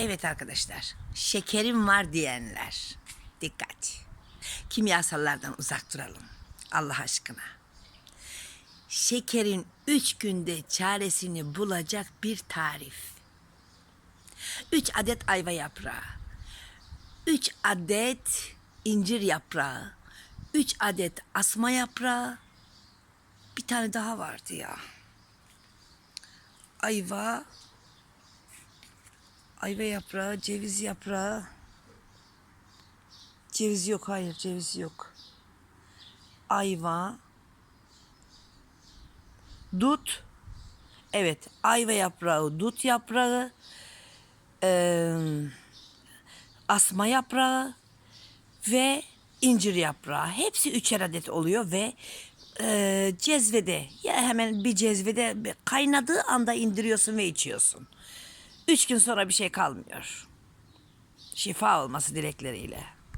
Evet arkadaşlar, şekerim var diyenler. Dikkat. Kimyasallardan uzak duralım. Allah aşkına. Şekerin üç günde çaresini bulacak bir tarif. Üç adet ayva yaprağı. Üç adet incir yaprağı. Üç adet asma yaprağı. Bir tane daha vardı ya. Ayva, Ayva yaprağı, ceviz yaprağı. Ceviz yok, hayır ceviz yok. Ayva. Dut. Evet, ayva yaprağı, dut yaprağı. eee, asma yaprağı ve incir yaprağı. Hepsi üçer adet oluyor ve eee cezvede ya hemen bir cezvede kaynadığı anda indiriyorsun ve içiyorsun. Üç gün sonra bir şey kalmıyor. Şifa olması dilekleriyle.